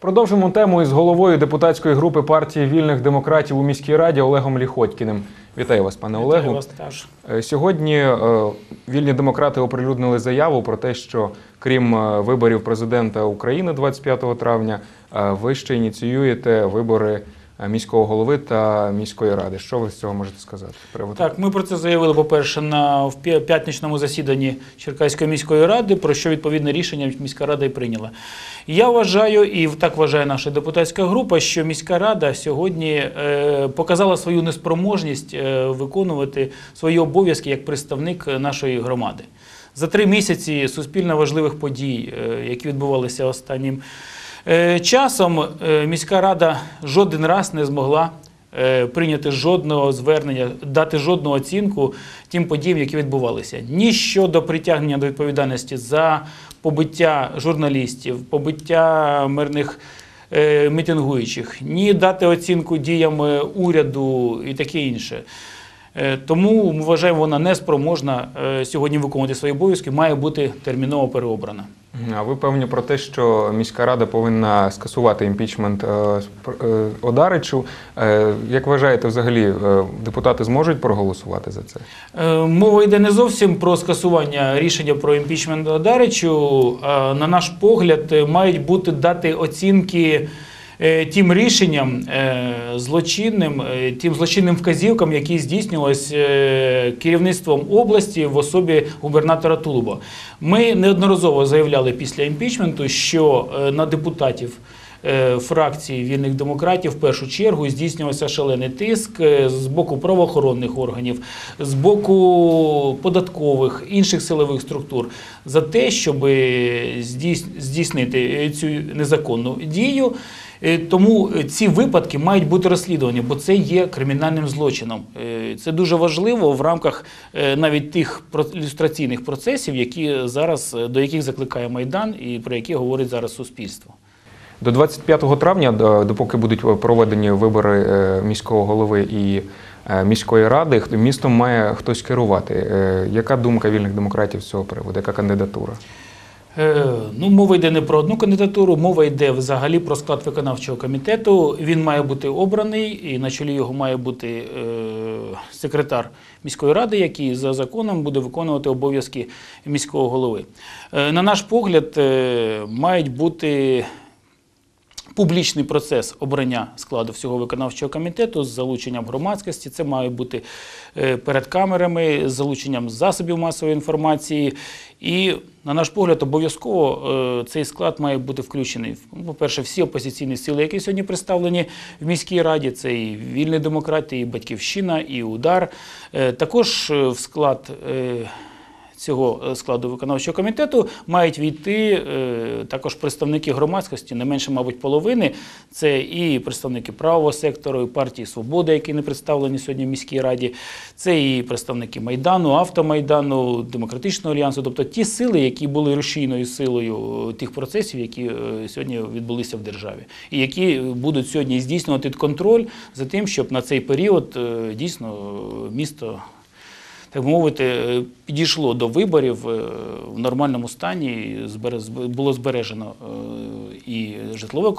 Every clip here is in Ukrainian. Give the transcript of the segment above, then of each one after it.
Продовжимо тему із головою депутатської групи партії вільних демократів у міській раді Олегом Ліхотькіним. Вітаю вас, пане Вітаю Олегу. вас теж. Е, Сьогодні е, вільні демократи оприлюднили заяву про те, що крім е, виборів президента України 25 травня, ви ще ініціюєте вибори міського голови та міської ради. Що ви з цього можете сказати? Так, ми про це заявили, по-перше, на в п'ятничному засіданні Черкаської міської ради, про що відповідне рішення міська рада і прийняла. Я вважаю, і так вважає наша депутатська група, що міська рада сьогодні е, показала свою неспроможність е, виконувати свої обов'язки як представник нашої громади. За три місяці суспільно важливих подій, е, які відбувалися останнім е, часом, е, міська рада жоден раз не змогла е, прийняти жодного звернення, дати жодну оцінку тим подіям, які відбувалися. Ні щодо притягнення до відповідальності за побиття журналістів, побиття мирних е, мітингуючих, ні дати оцінку діям е, уряду і таке інше. Е, Тому ми вважаємо, вона неспроможна е, сьогодні виконувати свої обов'язки, має бути терміново переобрана. А ви певні про те, що міська рада повинна скасувати імпічмент е, Одаричу. Як вважаєте, взагалі депутати зможуть проголосувати за це? Мова йде не зовсім про скасування рішення про імпічмент Одаричу. На наш погляд, мають бути дати оцінки тим рішенням е, злочинним, е, тим злочинним вказівкам, які здійснювалися е, керівництвом області в особі губернатора Тулуба. Ми неодноразово заявляли після імпічменту, що е, на депутатів е, фракції вільних демократів в першу чергу здійснювався шалений тиск е, з боку правоохоронних органів, з боку податкових інших силових структур за те, щоб здійс- здійснити цю незаконну дію. Е, Тому ці випадки мають бути розслідувані, бо це є кримінальним злочином. Е, Це дуже важливо в рамках е, навіть тих ілюстраційних процесів, які зараз е, до яких закликає майдан і про які говорить зараз суспільство. До 25 травня, до- допоки будуть проведені вибори е, міського голови і е, міської ради, містом має хтось керувати. Е, Яка думка вільних демократів з цього приводу? Яка кандидатура? Е, Ну, мова йде не про одну кандидатуру, мова йде взагалі про склад виконавчого комітету. Він має бути обраний, і на чолі його має бути е, секретар міської ради, який за законом буде виконувати обов'язки міського голови. Е, На наш погляд, е, мають бути публічний процес обрання складу всього виконавчого комітету з залученням громадськості. Це має бути е, перед камерами, з залученням засобів масової інформації. І, на наш погляд, обов'язково е, цей склад має бути включений. По-перше, всі опозиційні сили, які сьогодні представлені в міській раді, це і вільні демократи, і батьківщина, і удар. Е, Також в склад. Цього е, складу виконавчого комітету мають війти е, також представники громадськості, не менше, мабуть, половини. Це і представники правого сектору, і партії Свобода, які не представлені сьогодні в міській раді. Це і представники Майдану, Автомайдану, Демократичного альянсу, тобто ті сили, які були рушійною силою е, тих процесів, які сьогодні відбулися в державі, і які будуть сьогодні здійснювати контроль за тим, щоб на цей період дійсно місто так мовити, е, підійшло до виборів е, в нормальному стані, і було збережено е, і житлове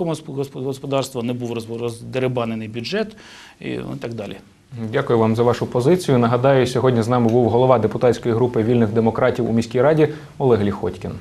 господарство, не був роз- роздеребанений бюджет і ну, так далі. Дякую вам за вашу позицію. Нагадаю, сьогодні з нами був голова депутатської групи вільних демократів у міській раді Олег Ліхотькін.